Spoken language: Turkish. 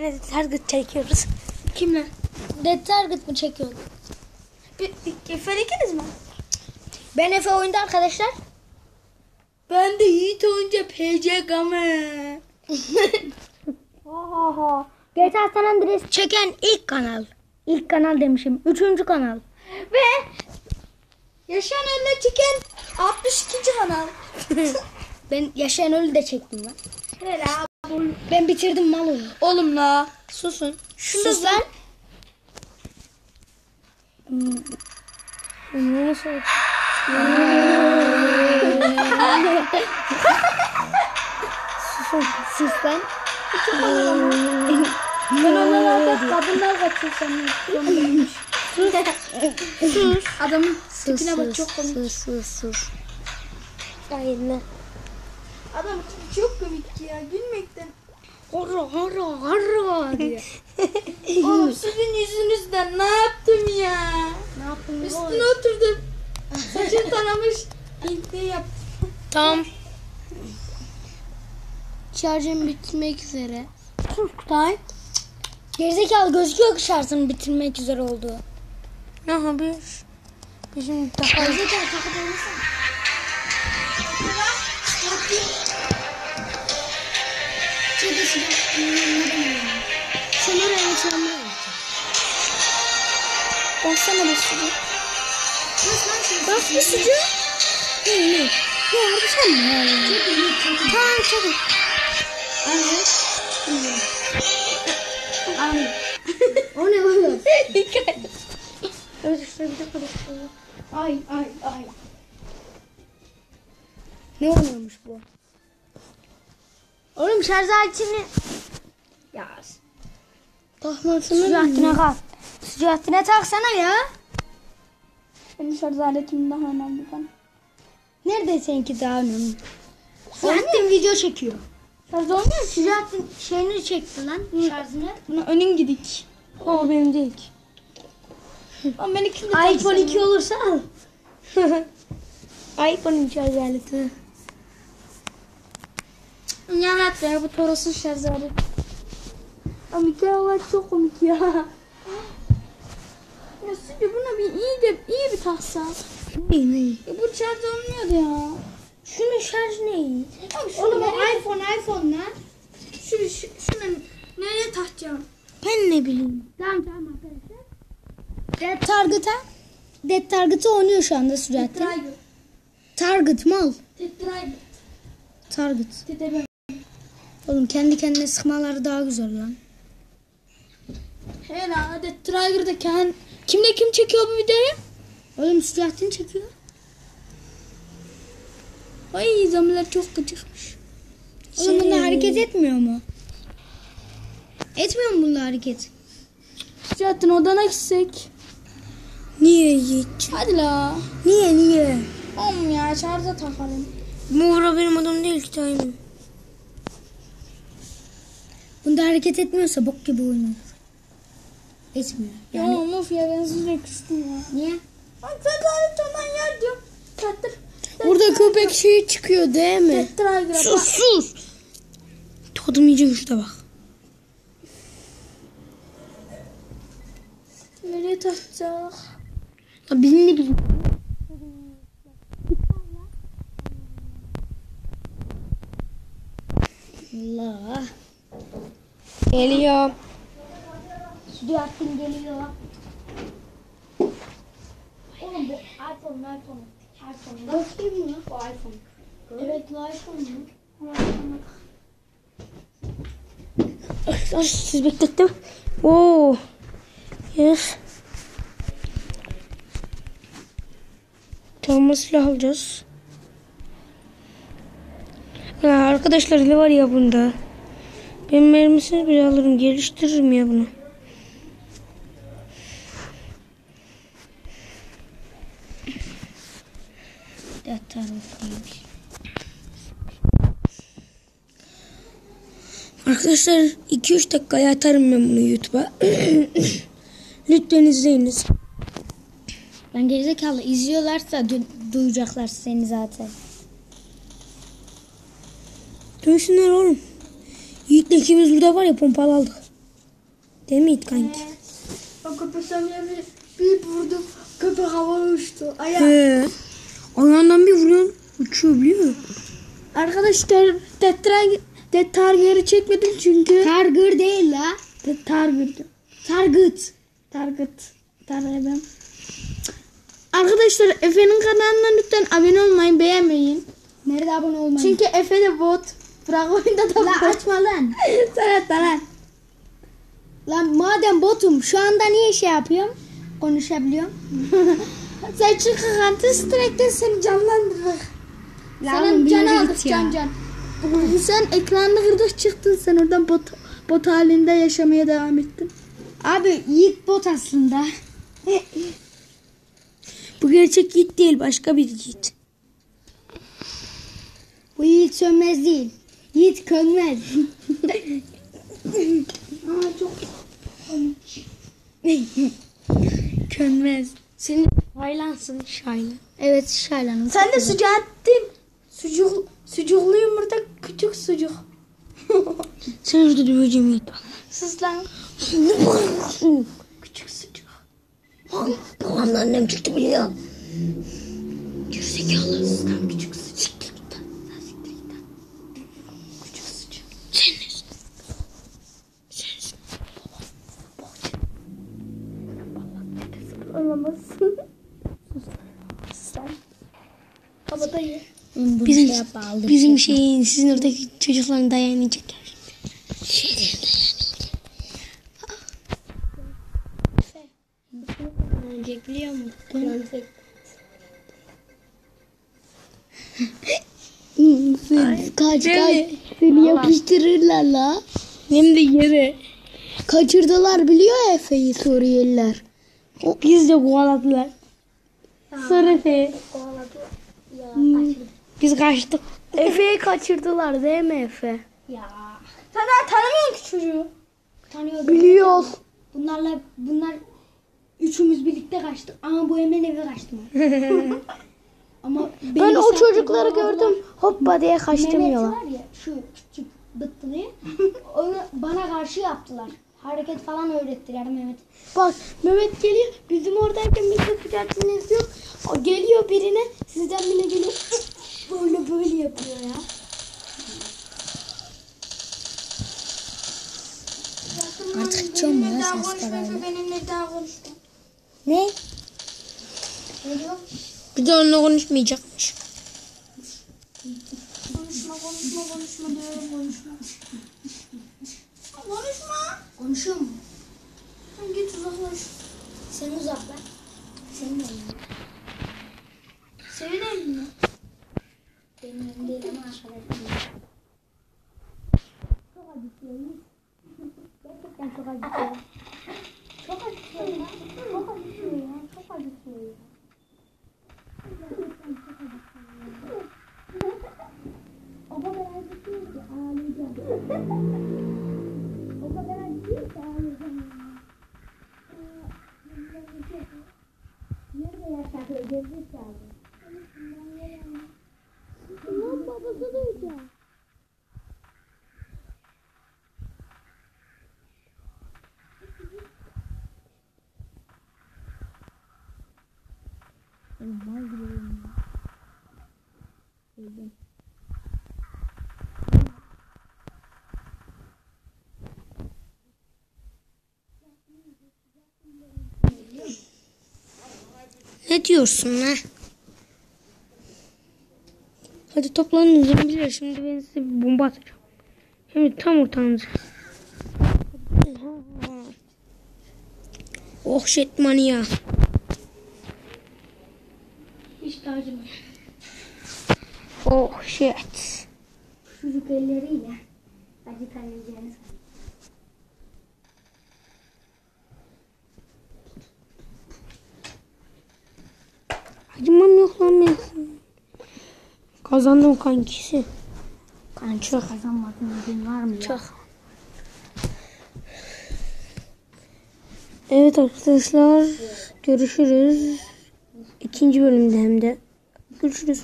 Red Target çekiyoruz. Kimle? Dead Target mı bir, Efe ikiniz mi? Ben Efe oyunda arkadaşlar. Ben de Yiğit oyunca PC Game. Oho. GTA San Andreas çeken ilk kanal. İlk kanal demişim. Üçüncü kanal. Ve Yaşayan Ölü'ne çeken 62. kanal. Ben Yaşayan Ölü de çektim lan. Hele abi. Ben bitirdim mal. Oğlum la. Susun. Şunu Sus lan. Ne nasıl Susun, sus lan. Ben onlara kadınlar kaçıyor sanıyorum. Sus. Adamın Sus, tipine bak sus, çok komik. sus, sus, sus. Aynen. Adam çok komik ya gülmekten. Horro, horro, horro diye. Oğlum sizin yüzünüzden ne yaptım ya? ne yaptın? Üstüne oturdum. Saçını taramış. Hintli yaptım. Tamam. Şarjım bitmek üzere. Sus Kutay. Gerizekalı gözüküyor ki şarjın bitirmek üzere olduğu. Ne haber? Bizim daha... Gerizekalı takip olmasın. Sen oraya açalım. Olsana bir sürü. Bak bir sucu. Ne ne? Ne harbi sen mi? Tamam çabuk. Anne. Anne. O ne oğlum? Evet de konuşuyor. Ay ay ay. Ne oluyormuş bu? Oğlum şarj aletini... Ya. Takmasını Sıcahtine kalk. Sıcahtine taksana ya. Benim şarj aletim daha önemli bana. Nerede seninki daha önemli? Sıcahtine video çekiyor. Şarj olmuyor ki. Sıcahtine şeyini çekti lan şarjını. Buna önün gidik. O benim değil ki. Ama ben ikini de iPhone 2 olursa al. iPhone'un şarj aleti. Ya hatta ya bu Toros'un şarj aleti. Ama Mikael çok komik ya. Ya Sübü buna bir iyi de iyi bir taksa. İyi? Ya bu şarj olmuyordu ya. Şunun şarjı ne iyi? Oğlum nereye- iPhone iPhone lan. Şu, şu, şunu nereye takacağım? Ben ne bileyim. Tamam tamam arkadaşlar. Dead Target'a Dead Target'ı oynuyor şu anda Sürattin. Tetraydı. Target mal. Tetraydı. Target. Oğlum kendi kendine sıkmaları daha güzel lan. Hele hadi Tiger'da kend... Kimle kim çekiyor bu videoyu? Oğlum Sürattin çekiyor. Ay zombiler çok gıcıkmış. Oğlum Şey- bunlar hareket etmiyor mu? Etmiyor mu bunlar hareket? Zaten odana gitsek. Niye hiç? Hadi la. Niye niye? Oğlum ya şarja takalım. Muğra benim adam değil ki daimim. Bunda hareket etmiyorsa bok gibi oynuyor. Etmiyor. Yani... Ya of ya ben size küstüm ya. Niye? Zaten ondan yer diyorum. Tettir. Burada köpek şeyi çıkıyor değil mi? Sus sus. Tadım iyice güçte bak. Nereye takacak? Ya bilin ne bileyim. Allah. Geliyor. Sürattin geliyor. Oğlum bu iPhone iPhone. iPhone. Bakayım mı? Bu iPhone. Evet bu iPhone mu? Ay, siz beklettim. Oo. Yes. Tamam silah alacağız. Ya arkadaşlar ne var ya bunda? Ben mermisini bile alırım. Geliştiririm ya bunu. Arkadaşlar 2-3 dakikaya atarım ben bunu YouTube'a. Lütfen izleyiniz. Ben gerizekalı izliyorlarsa du- duyacaklar seni zaten. Dövsünler oğlum. Yiğit'le ikimiz burada var ya pompalı aldık. Değil mi kanki? O köpek bir, bir vurdum. Köpek havaya uçtu. Ayağı. He. Ayağından bir vuruyorsun uçuyor biliyor musun? Arkadaşlar tetra tetargeri çekmedim çünkü. Targır değil la. Targır. Targıt. Targıt. Targıt. Arkadaşlar Efe'nin kanalına lütfen abone olmayın, beğenmeyin. Nerede abone olmayı? Çünkü Efe de bot. Bırak oyunda da La açma lan. Sana lan. Lan madem botum şu anda niye şey yapıyorum? Konuşabiliyorum. Sen çık kanka strekten seni canlandırır. Senin can aldık can can. Sen ekranını kırdık çıktın sen oradan bot, bot halinde yaşamaya devam ettin. Abi Yiğit bot aslında. Bu gerçek Yiğit değil başka bir Yiğit. Bu Yiğit sönmez değil. Yiğit könmez. Könmez. Senin şaylansın şaylan. evet Şaylan'ın. Sen de sucuk attın. Sucuk, sucuklu yumurta küçük sucuk. Sen şurada döveceğim Yiğit. Sus lan. küçük sucuk. Babamla annem çıktı biliyor. Gerizekalı. Lan küçük sucuk. Siktir git lan. Lan siktir git lan. Küçük sucuk. Sen nesin? Sensin. Olamazsın. Sus lan. Kabadayı. Bizim, bizim şeyin sizin oradaki çocukların çeker. biliyor musun? Kaç kaç. Seni yapıştırırlar la. Hem de yere. Kaçırdılar biliyor Efe'yi Suriyeliler. Biz de kovaladılar. Sarı Efe. Biz kaçtık. Efe'yi kaçırdılar değil mi Efe? Ya. Sen daha tanımıyorsun ki çocuğu. Tanıyordum. Biliyor. Bunlarla bunlar üçümüz birlikte kaçtık ama bu Emre'nin eve kaçtım. ama Ben o çocukları gördüm. Hoppa diye kaçtım Mehmet yola. var ya şu küçük bıttını onu bana karşı yaptılar. Hareket falan öğrettiler Mehmet. Bak Mehmet geliyor. Bizim oradayken biz de yok. O geliyor birine. Sizden bile geliyor. Böyle böyle yapıyor ya. Artık çom ya sesler. Benimle daha konuştu. Ne? Bir de onunla konuşmayacakmış. Konuşma konuşma konuşma diyorum konuşma. Konuşma. Konuşuyor mu? Sen Git uzaklaş. Sen uzaklaş. Senin elin. Sevinelim mi? Benim elim değil ama arkadaşım. Çok acıtıyor. Gerçekten çok acıtıyor. Çok acıtıyor ya. Çok acıtıyor ya. Çok acıtıyor ya. Gerçekten çok acıtıyor ya. O kadar acıtıyor ki ağlayacağım. O kadar acıtıyor ki ağlayacağım ya. Nerede yaşaklı gerizekalı? Lan babası duyacak. Ne diyorsun ha? Hadi toplanın zombiler. Şimdi ben size bir bomba atacağım. De tam ortanıza. Oh shit mania. Hiç de acımıyor. Oh shit. Çocuk elleriyle acıtabileceğiniz. Acımam yok lan ben. Kazandım kankisi. Kanka çok kazanmadığın gün var mı? Çok. Evet arkadaşlar görüşürüz. İkinci bölümde hem de. Görüşürüz.